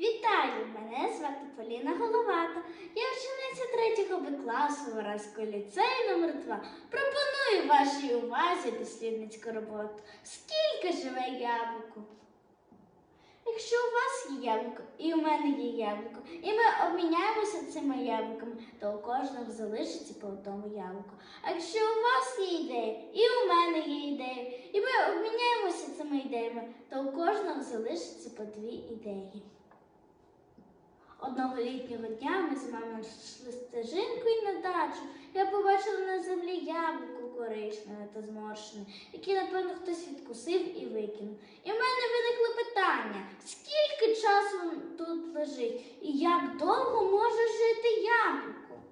Вітаю! Мене звати Поліна Головата. Я учениця 3 Б класу Вараського ліцею номер 2 Пропоную вашій увазі дослідницьку роботу. Скільки живе яблуко? Якщо у вас є яблуко, і у мене є яблуко, і ми обміняємося цими яблуками, то у кожного залишиться по одному яблуку. А якщо у вас є ідея, і у мене є ідея, і ми обміняємося цими ідеями, то у кожного залишиться по дві ідеї. Одного літнього дня ми з мамою йшли стежинкою на дачу. Я побачила на землі яблуко коричневе та зморшене, яке, напевно, хтось відкусив і викинув. І в мене виникло питання: скільки часу тут лежить і як довго може жити яблуко?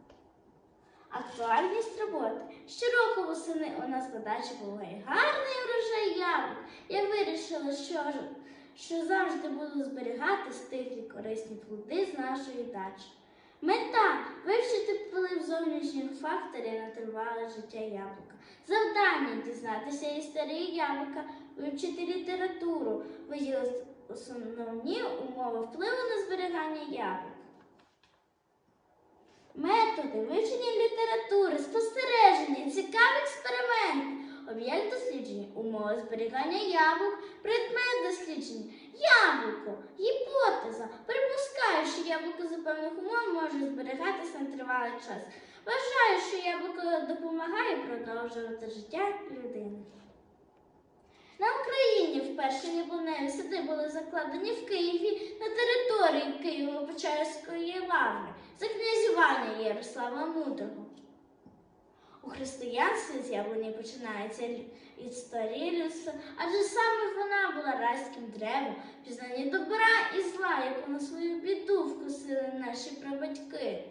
Актуальність роботи. Щороку восени у нас на дачі буває гарний врожай яблук. Я вирішила, що, що завжди буду зберігати стиглі корисні плоди з нашої дачі. Мета вивчити вплив зовнішніх факторів на тривале життя яблука. Завдання дізнатися історії яблука, вивчити літературу, виділити основні умови впливу на зберігання яблук. Методи вивчення літератури, спостереження, цікаві експерименти, об'єкт дослідження, умови зберігання яблук, предмет дослідження, яблуко, гіпотеза. Припускаю, що яблуко за певних умов може зберігатися на тривалий час. Вважаю, що яблуко допомагає продовжувати життя людини. На Україні вперше яблуневі сади були закладені в Києві на території Києво-Печерської лаври за князювання Ярослава Мудрого. У християнстві з яблуні починається історія людства, адже саме вона була райським древом, пізнання добра і зла, яку на свою біду вкусили наші прабатьки.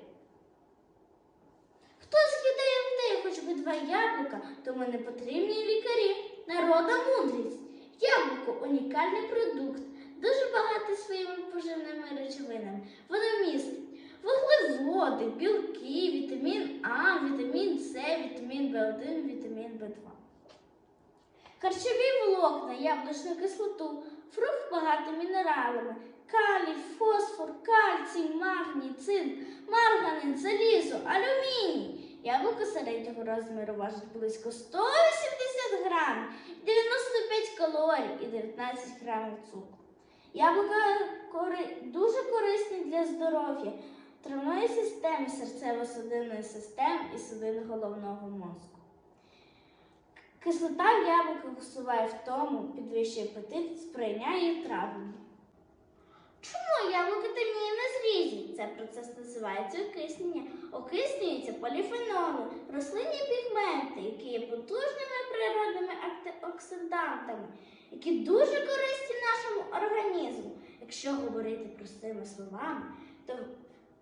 Хто з'їдає в неї хоч би два яблука, тому не потрібні лікарі. Народа мудрість. Яблуко унікальний продукт, дуже багатий своїми поживними речовинами. Воно містить вуглеводи, білки, вітамін А, вітамін С, вітамін В1, В2. Харчові волокна, яблучну кислоту, фрукт багатий мінералами, калій, фосфор, кальцій, магній, цинк, марганець, залізо, алюміній. Яблуко середнього розміру важить близько 180 грамів, 95 калорій і 19 грамів цукру. Яблука дуже корисні для здоров'я, травної системи, серцево-судинної системи і судин головного мозку. Кислота в яблуках усуває втому, підвищує апетит, сприйняє травлення. Чому яблуко темніє на зрізі? Це процес називається окиснення. Окиснюються поліфеноли, рослинні пігменти, які є потужними природними антиоксидантами, які дуже корисні нашому організму. Якщо говорити простими словами, то,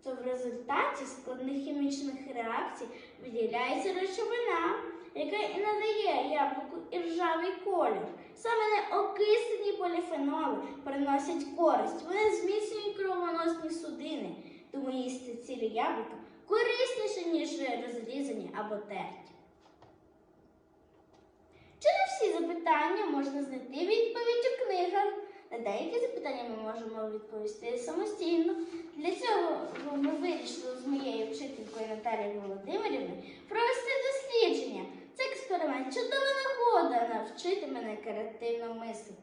то в результаті складних хімічних реакцій виділяється речовина, яка і надає яблуку іржавий колір. Саме неокислені поліфеноли приносять користь. Вони зміцнюють кровоносні судини, тому їсти цілі яблука корисніше, ніж розрізані або терті. Чи на всі запитання можна знайти відповідь у книгах? На деякі запитання ми можемо відповісти самостійно. Для цього ми вирішили з моєю вчителькою Наталією Володимирівною провести дослідження. Це експеримент чудова нагода навчити мене креативно мислити.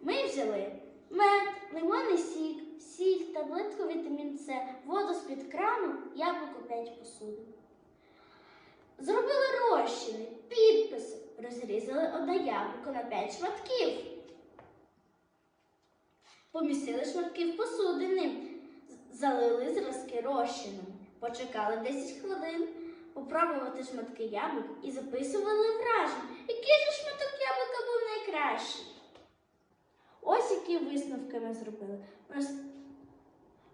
Ми взяли мед, лимонний сік, сіль, таблетку вітамін С, воду з-під крану, яблуко 5 посудин. Зробили розчини, підписи, розрізали одне яблуко на 5 шматків. Помістили шматки в посудини, залили зразки розчином, почекали 10 хвилин, попробувати шматки яблук і записували враження, який же шматок яблука був найкращий. Ось які висновки ми зробили. Прос-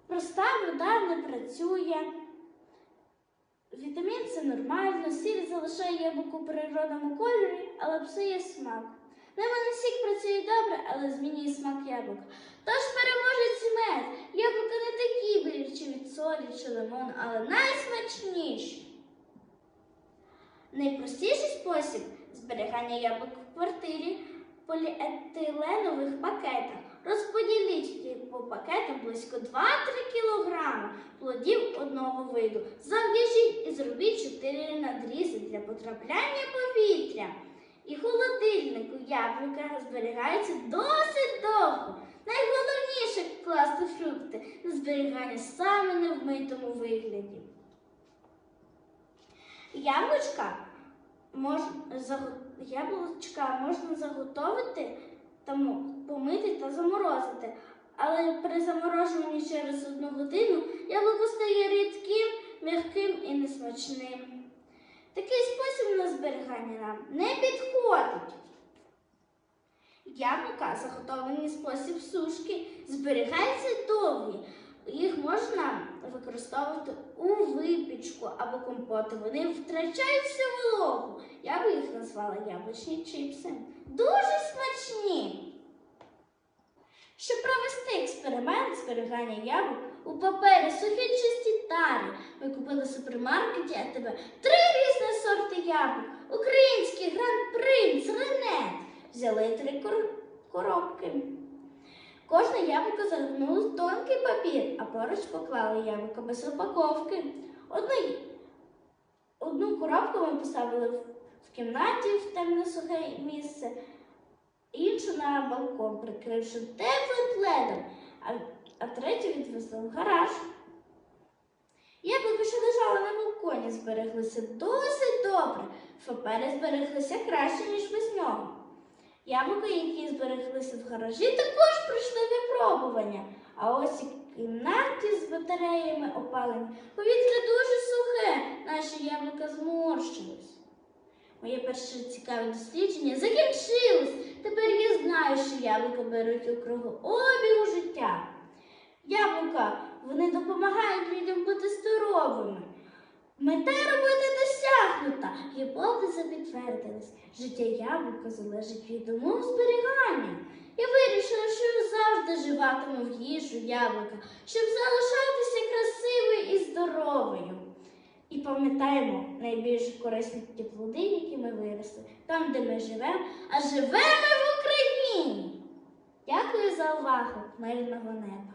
Проста вода не працює. Вітамін це нормально, сіль залишає яблуку у природному кольорі, але псує смак. Лимонний сік працює добре, але змінює смак яблука. Тож переможець мед. Яблука не солі чи лимону, але найсмачніші. Найпростіший спосіб зберігання яблук в квартирі в поліетиленових пакетах. Розподіліть по пакетам близько 2-3 кг плодів одного виду. Зав'яжіть і зробіть 4 надрізи для потрапляння повітря. І холодильнику яблука зберігаються досить довго. Найголовніше класти фрукти на зберігання саме не в митому вигляді. Яблучка можна, яблучка можна заготовити та мо- помити та заморозити. Але при заморожуванні через одну годину яблуко стає рідким, м'яким і несмачним. Такий спосіб на зберігання нам не підходить. Яблука, заготовлені спосіб сушки, зберігаються довгі. Їх можна використовувати у випічку або компоти. Вони втрачають всю вологу. Я би їх назвала яблучні чіпси. Дуже смачні. Щоб провести експеримент зберігання яблук у папері сухі чисті тарі, ми купили в супермаркеті АТБ три різні сорти яблук. Український гранд принц, ренет. Взяли три кор- коробки. Кожне яблуко загорнули в тонкий папір, а поруч поклали яблуко без упаковки. Одну, одну коробку ми поставили в, кімнаті в темне сухе місце, іншу на балкон, прикривши теплим пледом, а, а третю відвезли в гараж. Яблука, що лежали на балконі, збереглися досить добре. Папери збереглися краще, ніж без нього. Яблука, які збереглися в гаражі, також пройшли випробування. А ось і кімнаті з батареями опалення. Повітря дуже сухе, наші яблука зморщились. Моє перше цікаве дослідження закінчилось. Тепер я знаю, що яблука беруть у кругообігу життя. Яблука вони допомагають людям бути здоровими. Мета роботи досягнута. Гіпотеза підтвердилась. Життя яблука залежить від умов зберігання. Я вирішила, що завжди живатиму в їжу яблука, щоб залишатися красивою і здоровою. І пам'ятаємо найбільш корисні ті плоди, які ми виросли, там, де ми живемо, а живемо в Україні. Дякую за увагу, мирного неба.